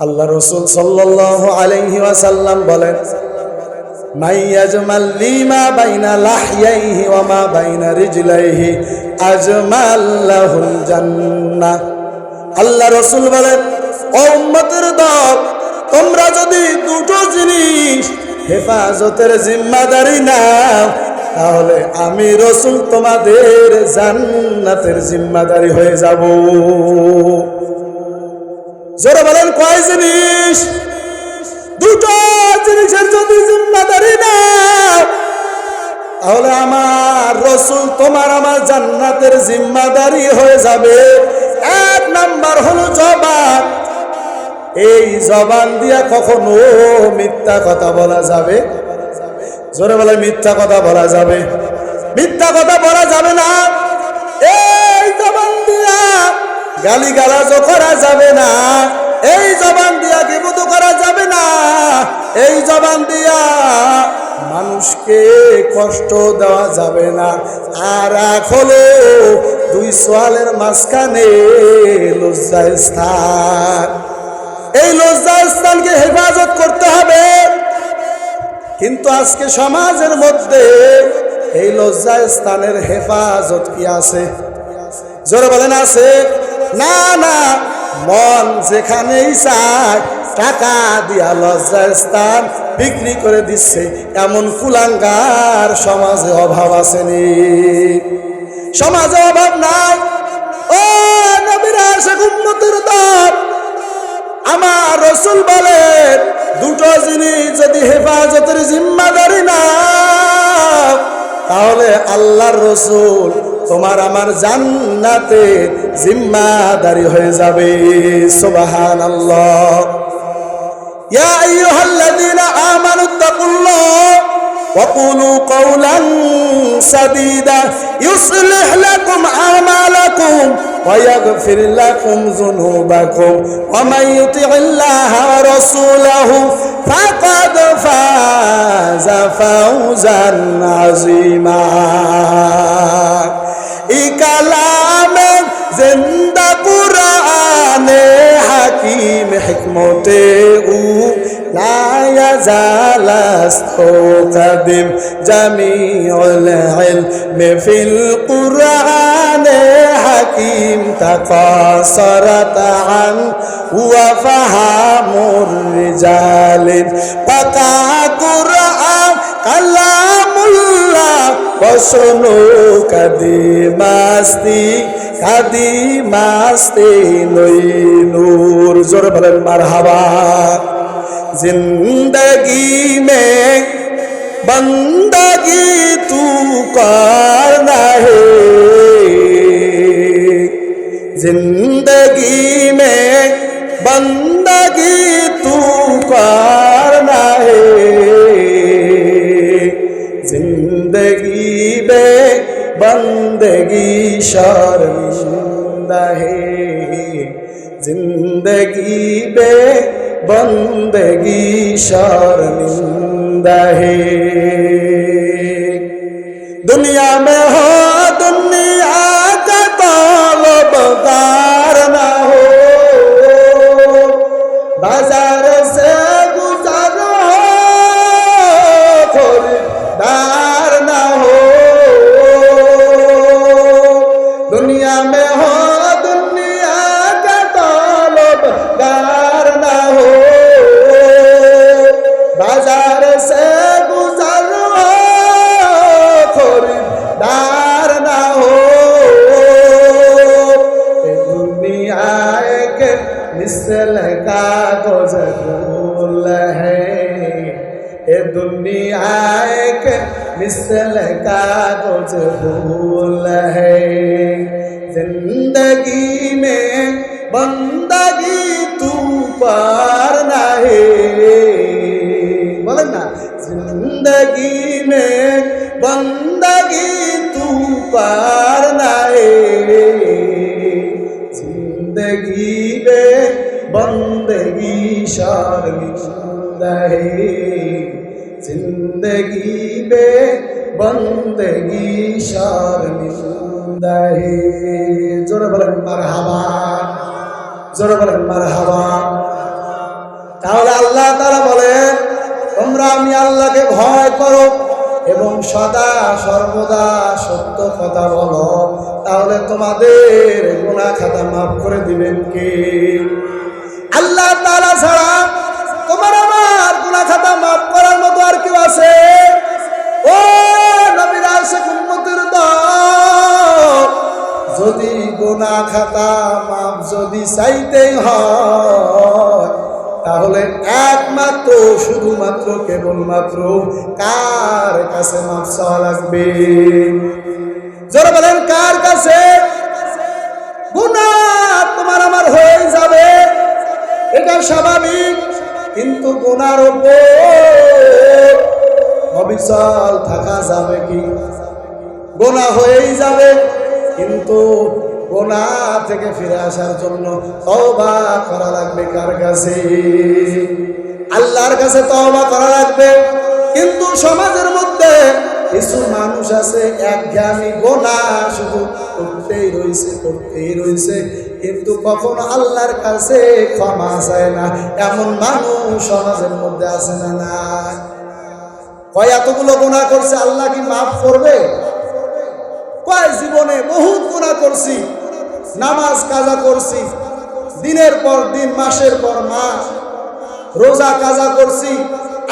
আল্লাহ রসুল সাল্লাহ আলাইহি ওয়াসাল্লাম বলেন বাইনা আল্লাহ রসুল বলেন তোমরা যদি দুটো জিনিস হেফাজতের জিম্মাদারি নাও, তাহলে আমি রসুল তোমাদের জান্নাতের জিম্মাদারি হয়ে যাব। জোরে বলেন, কয় জিনিস? দুটো জিনিসের যদি জিম্মাদারি না তাহলে আমার রসুল তোমার আমার জান্নাতের জিম্মাদারি হয়ে যাবে। এক নাম্বার হলো জবান। এই জবান দিয়া কখনো মিথ্যা কথা বলা যাবে? জোরে বলে, মিথ্যা কথা বলা যাবে? মিথ্যা কথা বলা যাবে না। এই জবান দিয়া গালি গালাজও করা যাবে না। এই জবান দিয়া গিবুত করা যাবে না। এই জবান দিয়া মানুষকে কষ্ট দেওয়া যাবে না। আর হলো দুই সোয়ালের মাঝখানে লজ্জা স্থান। এই লজ্জা স্থানকে হেফাজত করতে হবে। কিন্তু আজকে সমাজের মধ্যে এই লজ্জা স্থানের হেফাজত কি আছে? জোরে বলেন, আছে। না না, মন যেখানেই চায়, টাকা দিয়া লজ্জা স্থান বিক্রি করে দিচ্ছে। এমন কুলাঙ্গার সমাজে অভাব আসেনি। সমাজে অভাব নাই। ও আমার রসুল বলেন, দুটো জিনিস যদি হেফাজতের জিম্মাদারি না তাহলে আল্লাহর রসুল তোমার আমার জান্নাতে জিম্মাদারি হয়ে যাবে সুবাহান আল্লাহ يا أيها الذين آمنوا اتقوا الله وقولوا قولا سديدا يصلح لكم أعمالكم ويغفر لكم ذنوبكم ومن يطع الله ورسوله فقد فاز فوزا عظيما إكلام زند قرآن حكيم حكمته لا يزال استقدم جميع العلم في القرآن حكيم تقاصرت عن وفهم الرجال بقى قرآن كلام الله وسنو কাদি মাস্তি কাদি মাস্তি নই নূর। জোর বলেন মার হাবা জিন্দগি মে বন্দগি তু করনা হে জিন্দগি মে বন্দগি তু बंदगी शर्मिंदा है जिंदगी में बंदगी शर्मिंदा है दुनिया में दुनिया में हो, दुनिया का तलबगार ना हो। बाज़ार से गुजर खरीदार ना हो। दुनिया एक मिसल का गुजर है। ये दुनिया एक मिसल का गुजर है। পার নাই জিন্দগি বে বন্দগি শর্মিন্দা হে জিন্দগি বে বন্দগি শর্মিন্দা হে জোরে বলেন মার হাবা জোরে বলেন মার সদা সর্বদা সত্য কথা বলো, তাহলে তোমাদের গুণা খাতা মাফ করে দিবেন কে? আল্লাহ তাআলা ছাড়া তোমার আমার গুণা খাতা মাফ করার মতো আর কেউ আছে? ও নবীরা যদি গোনা খাতা মাপ যদি চাইতেই হয় তাহলে একমাত্র, শুধুমাত্র, কেবলমাত্র কার কাছে মাপ লাগবে? জোরে বলেন, কার কাছে? গুনা, তোমার আমার হয়ে যাবে। এটা স্বাভাবিক, কিন্তু গুনার উপর অবিচল থাকা যাবে কি? গোনা হয়েই যাবে, কিন্তু গোনা থেকে ফিরে আসার জন্য তওবা করা লাগবে কার কাছে? আল্লাহর কাছে তওবা করা লাগবে। কিন্তু সমাজের মধ্যে কিছু মানুষ আছে, একঘেয়ামি গোনা শুধু করতেই রয়েছে করতেই রয়েছে। কিন্তু কখনো আল্লাহর কাছে ক্ষমা চায় না। এমন মানুষ সমাজের মধ্যে আছে না না? কয়, এতগুলো গোনা করছে, আল্লাহ কি মাফ করবে? কয়, জীবনে বহুত গুণা করছি। নামাজ কাজা করছি, দিনের পর দিন, মাসের পর মাস, রোজা কাজা করছি,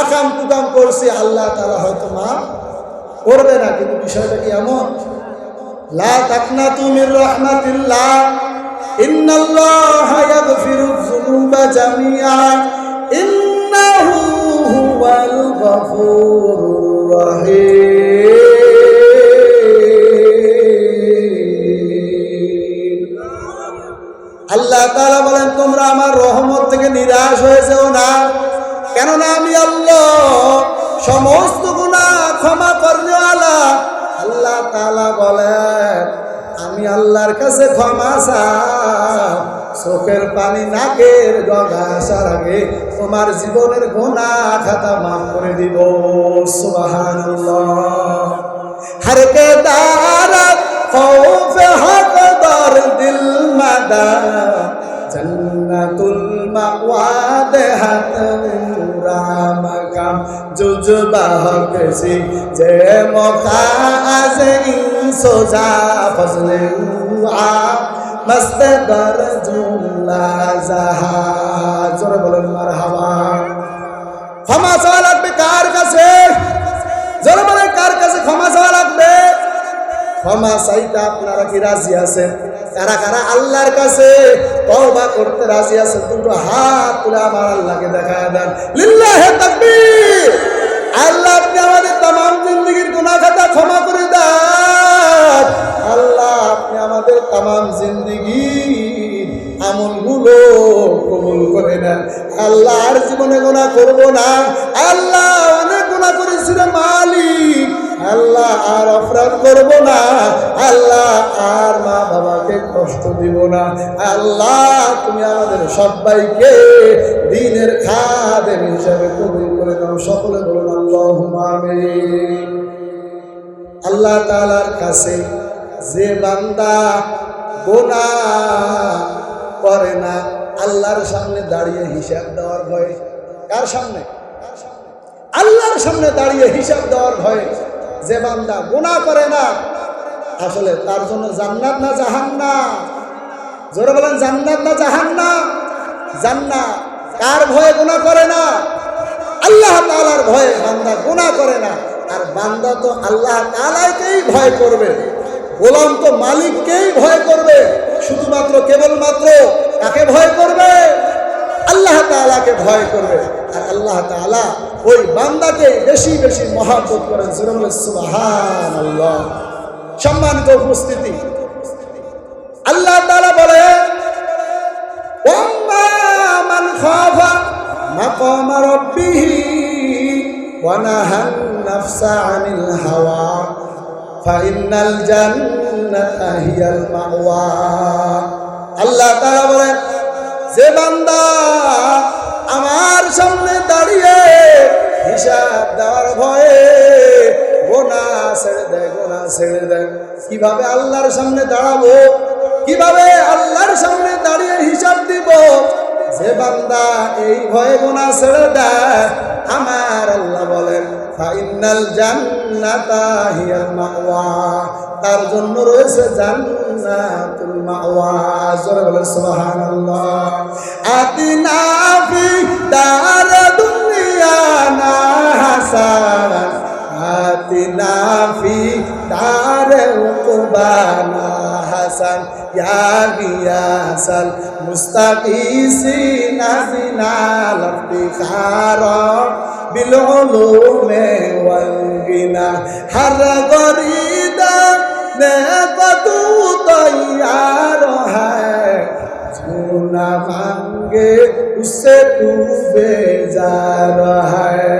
আকাম কুকাম করছি, আল্লাহ তারা হয়তো মা করবে না, কিন্তু বিষয়টা কি এমন? লা ইন্নাহু আল্লাহ তারা বলেন, তোমরা আমার রহমত থেকে নিরাশ না। কেননা আমি আল্লাহ সমস্ত গুণা ক্ষমা করলে আল্লাহ আল্লাহ তালা আমি আল্লাহর কাছে ক্ষমা চোখের পানি, নাকের গঙ্গা আসার আগে তোমার জীবনের গোনা খাতা মাফ করে দিব। সুবহানাল্লাহ। হর দিল। মাদান জন্নাতুল মাওয়া দেহাত রাম কাম জুজ বাহক সি যে মকা আছে সোজা ফজলে আ মস্ত দর জুলা জাহা জোরে বলেন, মারহাবা। ক্ষমা চাওয়া লাগবে কার কাছে? জোরে বলেন, কার কাছে ক্ষমা চাওয়া লাগবে? ক্ষমা চাইতে আপনারা কি রাজি আছেন? কারা কারা? আল্লাহর কাছে তওবা করতে রাজি আছেন দুটো হাত তুলে আমার আল্লাহকে দেখা দেন। লিল্লাহে তাকবীর! আল্লাহ, আপনি আমাদের তামাম জিন্দগির গুনাহ খাতা ক্ষমা করে দেন। আল্লাহ, আপনি আমাদের তামাম জিন্দগি আমলগুলো কবুল করে নেন। আল্লাহ, আর জীবনে গোনা করব না। আল্লাহ, অনেক গোনা করেছি রে মালিক। আল্লাহ আর অপরাধ করব না। আল্লাহ আর মা বাবাকে কষ্ট দিব না। আল্লাহ, তুমি আমাদের সবাইকে দিনের খাদের হিসাবে কবুল করে দাও। সকলে বলুন আল্লাহ আল্লাহ তালার কাছে যে বান্দা গোনা করে না, আল্লাহর সামনে দাঁড়িয়ে হিসাব দেওয়ার ভয়ে। কার সামনে? আল্লাহর সামনে দাঁড়িয়ে হিসাব দেওয়ার ভয়ে। যে বান্দা গোনা করে না, আসলে তার জন্য জান্নাত না জাহান্না জোরে বলেন, জান্নাত না জাহান্না জান্না কার ভয়ে গোনা করে না? আল্লাহ তাআলার ভয়ে বান্দা গোনা করে না। আর বান্দা তো আল্লাহ তাআলাকেই ভয় করবে। গোলাম তো মালিককেই ভয় করবে। শুধুমাত্র কেবলমাত্র কাকে ভয় করবে? আল্লাহ তাআলাকে ভয় করবে। আল্লাহ তাআলা ওই বান্দাকে বেশি বেশি মহাব্বত করেন। সম্মানিত উপস্থিতি। আল্লাহ তাআলা বলে আনিল হাওয়া আল্লাহ তাআলা বলেন যে বান্দা আমার সামনে দাঁড়িয়ে হিসাব দেওয়ার ভয়ে গোনা ছেড়ে দেয় গোনা ছেড়ে দেয় কীভাবে আল্লাহর সামনে দাঁড়াবো? কীভাবে আল্লাহর সামনে দাঁড়িয়ে হিসাব দিব? যে বান্দা এই ভয়ে গোনা ছেড়ে দেয়, আমার আল্লাহ বলেন ফাইনাল জান্নাতা হিয়াল মাওয়া। তার জন্য রয়েছে জান্নাতুল মাওয়া জোরে বলেন সুবহানাল্লাহ। আতিনা ফি দার দুনিয়া না হাসান। আতিনা ফি দার উকবানা হাসান। ইয়া গিয়াসাল মুস্তাকিসিনা জিনাল ইফতিখারা بالعلوم والغنى هر غريدة نعمت تیار ہے سونا مانگے اسے تو بیزار ہے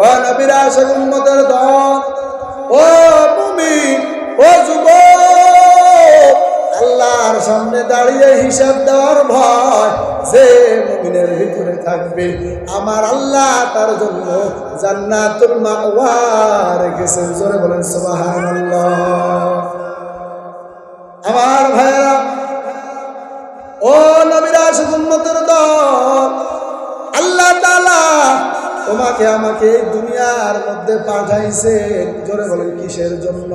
ও নবীর আশেখ উম্মতের দল ও মুমি ও যুব আল্লাহর সামনে দাঁড়িয়ে হিসাব দেওয়ার ভয় যে মুমিনের ভিতরে থাকবে। আমার আল্লাহ তার জন্য জান্নাতুল মাওয়া রেখেছেন জোরে বলেন, সুবহানাল্লাহ। আমার ভাইরা ও নবীর উম্মতের দল, আল্লাহ তাআলা তোমাকে আমাকে দুনিয়ার মধ্যে পাঠাইছে। জোরে বলেন, কিসের জন্য?